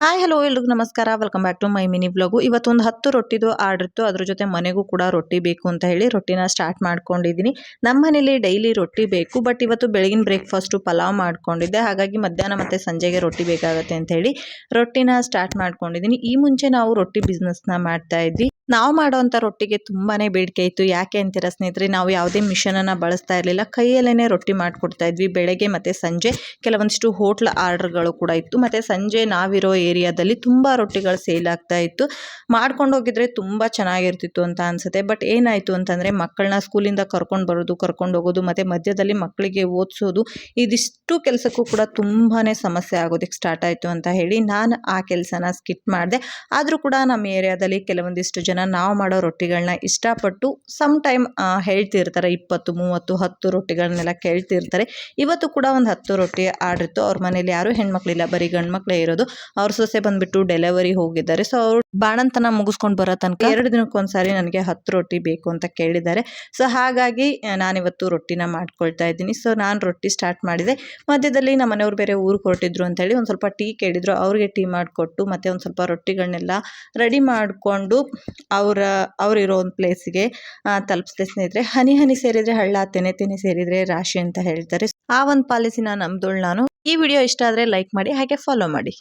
Hi, hello ಎಲ್ರಿಗೂ ನಮಸ್ಕಾರ. Welcome back to my mini vlog ಇವತ್ತೊಂದು ಹತ್ತು ರೊಟ್ಟಿದು ಆರ್ಡರ್ ಇತ್ತು. ಅದ್ರ ಜೊತೆ ಮನೆಗೂ ಕೂಡ ರೊಟ್ಟಿ ಬೇಕು ಅಂತ ಹೇಳಿ ರೊಟ್ಟಿನ ಸ್ಟಾರ್ಟ್ ಮಾಡ್ಕೊಂಡಿದ್ದೀನಿ. ನಮ್ಮ ಮನೇಲಿ ಡೈಲಿ ರೊಟ್ಟಿ ಬೇಕು ಬಟ್ ಇವತ್ತು ಬೆಳಗಿನ ಬ್ರೇಕ್ಫಾಸ್ಟು ಪಲಾವ್ ಮಾಡ್ಕೊಂಡಿದ್ದೆ. ಹಾಗಾಗಿ ಮಧ್ಯಾಹ್ನ ಮತ್ತು ಸಂಜೆಗೆ ರೊಟ್ಟಿ ಬೇಕಾಗುತ್ತೆ ಅಂತ ಹೇಳಿ ರೊಟ್ಟಿನ ಸ್ಟಾರ್ಟ್ ಮಾಡ್ಕೊಂಡಿದ್ದೀನಿ. ಈ ಮುಂಚೆ ನಾವು ರೊಟ್ಟಿ ಬಿಸ್ನೆಸ್ನ ಮಾಡ್ತಾ ಇದ್ವಿ. ನಾವು ಮಾಡೋವಂಥ ರೊಟ್ಟಿಗೆ ತುಂಬಾ ಬೇಡಿಕೆ ಇತ್ತು. ಯಾಕೆ ಅಂತೀರ ಸ್ನೇಹಿತರೆ, ನಾವು ಯಾವುದೇ ಮಿಷನನ್ನು ಬಳಸ್ತಾ ಇರಲಿಲ್ಲ. ಕೈಯಲ್ಲೇ ರೊಟ್ಟಿ ಮಾಡಿಕೊಡ್ತಾ ಇದ್ವಿ. ಬೆಳಗ್ಗೆ ಮತ್ತು ಸಂಜೆ ಕೆಲವೊಂದಿಷ್ಟು ಹೋಟ್ಲ್ ಆರ್ಡ್ರ್ಗಳು ಕೂಡ ಇತ್ತು. ಮತ್ತು ಸಂಜೆ ನಾವಿರೋ ಏರಿಯಾದಲ್ಲಿ ತುಂಬ ರೊಟ್ಟಿಗಳು ಸೇಲ್ ಆಗ್ತಾ ಇತ್ತು. ಮಾಡ್ಕೊಂಡು ಹೋಗಿದ್ರೆ ತುಂಬ ಚೆನ್ನಾಗಿರ್ತಿತ್ತು ಅಂತ ಅನಿಸುತ್ತೆ. ಬಟ್ ಏನಾಯಿತು ಅಂತಂದರೆ, ಮಕ್ಕಳನ್ನ ಸ್ಕೂಲಿಂದ ಕರ್ಕೊಂಡು ಬರೋದು, ಕರ್ಕೊಂಡು ಹೋಗೋದು, ಮತ್ತು ಮಧ್ಯದಲ್ಲಿ ಮಕ್ಕಳಿಗೆ ಓದಿಸೋದು, ಇದಿಷ್ಟು ಕೆಲಸಕ್ಕೂ ಕೂಡ ತುಂಬಾ ಸಮಸ್ಯೆ ಆಗೋದಕ್ಕೆ ಸ್ಟಾರ್ಟ್ ಆಯಿತು ಅಂತ ಹೇಳಿ ನಾನು ಆ ಕೆಲಸನ ಸ್ಕಿಟ್ ಮಾಡಿದೆ. ಆದರೂ ಕೂಡ ನಮ್ಮ ಏರಿಯಾದಲ್ಲಿ ಕೆಲವೊಂದಿಷ್ಟು ಜನ ನಾವು ಮಾಡೋ ರೊಟ್ಟಿಗಳನ್ನ ಇಷ್ಟಪಟ್ಟು ಸಮ್ ಟೈಮ್ ಹೇಳ್ತಿರ್ತಾರೆ. ಇಪ್ಪತ್ತು, ಮೂವತ್ತು, ಹತ್ತು ರೊಟ್ಟಿಗಳನ್ನೆಲ್ಲ ಕೇಳ್ತಿರ್ತಾರೆ. ಇವತ್ತು ಕೂಡ ಒಂದು ಹತ್ತು ರೊಟ್ಟಿ ಆರ್ಡ್ರಿತ್ತು ಅವ್ರ ಮನೇಲಿ ಯಾರೂ ಹೆಣ್ಮಕ್ಳಿಲ್ಲ, ಬರೀ ಗಂಡು ಮಕ್ಕಳೇ ಇರೋದು. ಅವ್ರ ಸೊಸೆ ಬಂದುಬಿಟ್ಟು ಡೆಲಿವರಿ ಹೋಗಿದ್ದಾರೆ. ಸೊ ಅವ್ರು ಬಾಣಂತನ ಮುಗಿಸ್ಕೊಂಡು ಬರೋ ತನಕ ಎರಡು ದಿನಕ್ಕೊಂದ್ಸಾರಿ ನನಗೆ ಹತ್ತು ರೊಟ್ಟಿ ಬೇಕು ಅಂತ ಕೇಳಿದ್ದಾರೆ. ಸೊ ಹಾಗಾಗಿ ನಾನಿವತ್ತು ರೊಟ್ಟಿನ ಮಾಡ್ಕೊಳ್ತಾ ಇದ್ದೀನಿ. ಸೊ ನಾನು ರೊಟ್ಟಿ ಸ್ಟಾರ್ಟ್ ಮಾಡಿದೆ. ಮಧ್ಯದಲ್ಲಿ ನಮ್ಮ ಮನೆಯವ್ರು ಬೇರೆ ಊರಿಗೆ ಹೊರಟಿದ್ರು ಅಂತೇಳಿ ಒಂದು ಸ್ವಲ್ಪ ಟೀ ಕೇಳಿದರು. ಅವ್ರಿಗೆ ಟೀ ಮಾಡಿಕೊಟ್ಟು ಮತ್ತು ಒಂದು ಸ್ವಲ್ಪ ರೊಟ್ಟಿಗಳನ್ನೆಲ್ಲ ರೆಡಿ ಮಾಡಿಕೊಂಡು ಅವರ ಅವರಿರೋ ಒಂದು ಪ್ಲೇಸಿಗೆ ತಲುಪಿಸಿದೆ ಸ್ನೇಹಿತರೆ. ಹನಿ ಹನಿ ಸೇರಿದರೆ ಹಳ್ಳ, ತೆನೆ ತೆನೆ ಸೇರಿದರೆ ರಾಶಿ ಅಂತ ಹೇಳ್ತಾರೆ. ಆ ಒಂದು ಪಾಲಿಸಿನ ನಮ್ದೋಳು ನಾನು. ಈ ವಿಡಿಯೋ ಇಷ್ಟ ಆದರೆ ಲೈಕ್ ಮಾಡಿ, ಹಾಗೆ ಫಾಲೋ ಮಾಡಿ.